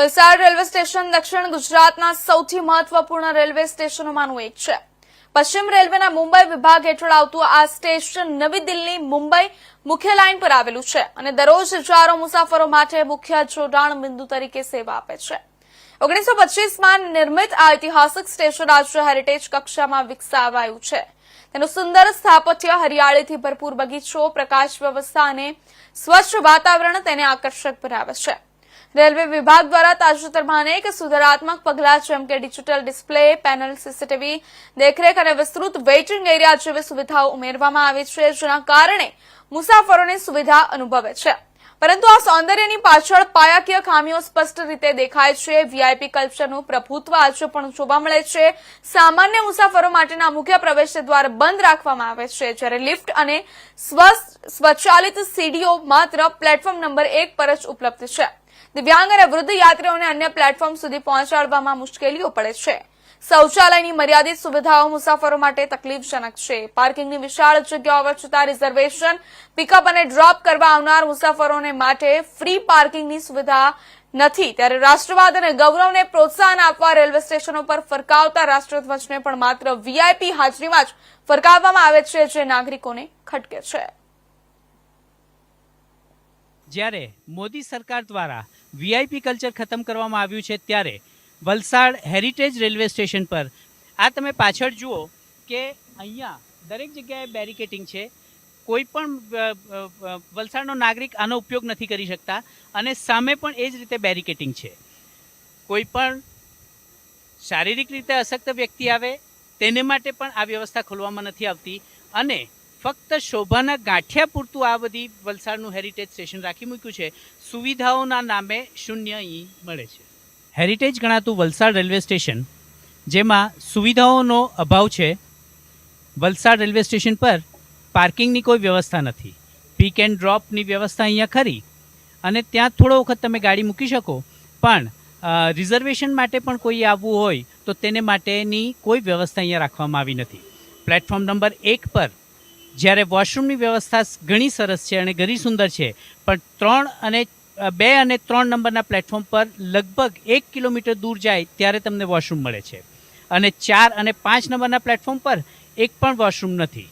Valsad railway station દક્ષિણ ગુજરાતના સૌથી મહત્વપૂર્ણ રેલવે સ્ટેશનોમાંનું એક છે. પશ્ચિમ રેલવેના મુંબઈ વિભાગ હેઠળ આવતું આ સ્ટેશન નવી દિલ્હી, મુંબઈ મુખ્ય લાઇન પર આવેલું છે અને દરરોજ હજારો મુસાફરો માટે મુખ્ય જોડાણ બિંદુ તરીકે સેવા આપે છે. ઓગણીસો પચીસમાં નિર્મિત આ ઐતિહાસિક સ્ટેશન આજે હેરિટેજ કક્ષામાં વિકસાવાયું છે. તેનું સુંદર સ્થાપત્ય હરિયાળીથી ભરપૂર બગીચો, પ્રકાશ વ્યવસ્થા અને સ્વચ્છ વાતાવરણ તેને આકર્ષક બનાવે છે. રેલવે વિભાગ દ્વારા તાજેતરમાં અનેક સુધારાત્મક પગલાં, જેમ કે ડિજિટલ ડિસ્પ્લે, પેનલ, સીસીટીવી દેખરેખ અને વિસ્તૃત વેઇટિંગ એરિયા જેવી સુવિધાઓ ઉમેરવામાં આવી છે, જેના કારણે મુસાફરોને સુવિધા અનુભવે છે. પરંતુ આ સૌંદર્યની પાછળ પાયાકીય ખામીઓ સ્પષ્ટ રીતે દેખાય છે. વીઆઈપી કલ્ચરનું પ્રભુત્વ આજે પણ જોવા મળે છે. સામાન્ય મુસાફરો માટેના મુખ્ય પ્રવેશ દ્વાર બંધ રાખવામાં આવે છે. જ્યારે લિફ્ટ અને સ્વ સ્વચાલિત સીડીઓ માત્ર પ્લેટફોર્મ નંબર એક પર જ ઉપલબ્ધ છે. દિવ્યાંગ અને વૃદ્ધ યાત્રીઓને અન્ય પ્લેટફોર્મ સુધી પહોંચાડવામાં મુશ્કેલીઓ પડે છે. શૌચાલયની મર્યાદિત સુવિધાઓ મુસાફરો માટે તકલીફજનક છે. પાર્કિંગની વિશાળ જગ્યાઓ વચ્ચે રિઝર્વેશન પિકઅપ અને ડ્રોપ કરવા આવનાર મુસાફરોને માટે ફ્રી પાર્કિંગની સુવિધા નથી. ત્યારે રાષ્ટ્રવાદ અને ગૌરવને પ્રોત્સાહન આપવા રેલવે સ્ટેશનો પર ફરકાવતા રાષ્ટ્રધ્વજને પણ માત્ર વીઆઈપી હાજરીમાં જ ફરકાવવામાં આવે છે જે નાગરિકોને ખટકે છે. જ્યારે મોદી સરકાર દ્વારા વીઆઈપી કલ્ચર ખતમ કરવામાં આવ્યું છે ત્યારે વલસાડ હેરિટેજ રેલવે સ્ટેશન પર. આ તમે પાછળ જુઓ કે અહીંયા દરેક જગ્યાએ બેરિકેટિંગ છે. કોઈ પણ વલસાડનો નાગરિક આનો ઉપયોગ નથી કરી શકતા અને સામે પણ એ જ રીતે બેરિકેટિંગ છે. કોઈ પણ શારીરિક રીતે અશક્ત વ્યક્તિ આવે, તેને માટે પણ આ વ્યવસ્થા ખોલવામાં નથી આવતી અને ફક્ત શોભાના ગાંઠિયા પૂરતું આ બધી વલસાડનું હેરિટેજ સ્ટેશન રાખી મૂક્યું છે. સુવિધાઓના નામે શૂન્ય અહીં મળે છે. હેરિટેજ ગણાતું વલસાડ રેલવે સ્ટેશન, જેમાં સુવિધાઓનો અભાવ છે. વલસાડ રેલવે સ્ટેશન પર પાર્કિંગની કોઈ વ્યવસ્થા નથી. પીક એન્ડ ડ્રોપની વ્યવસ્થા અહીંયા ખરી. અને ત્યાં થોડો વખત તમે ગાડી મૂકી શકો, પણ રિઝર્વેશન માટે પણ કોઈ આવવું હોય, તો તેને માટેની કોઈ વ્યવસ્થા અહીંયા રાખવામાં આવી નથી. પ્લેટફોર્મ નંબર એક પર જ્યારે વોશરૂમની વ્યવસ્થા ઘણી સરસ છે અને ઘણી સુંદર છે, પણ ત્રણ અને બે અને ત્રણ નંબરના પ્લેટફોર્મ પર લગભગ એક કિલોમીટર દૂર જાય ત્યારે તમને વોશરૂમ મળે છે. અને ચાર અને પાંચ નંબરના પ્લેટફોર્મ પર એક પણ વોશરૂમ નથી.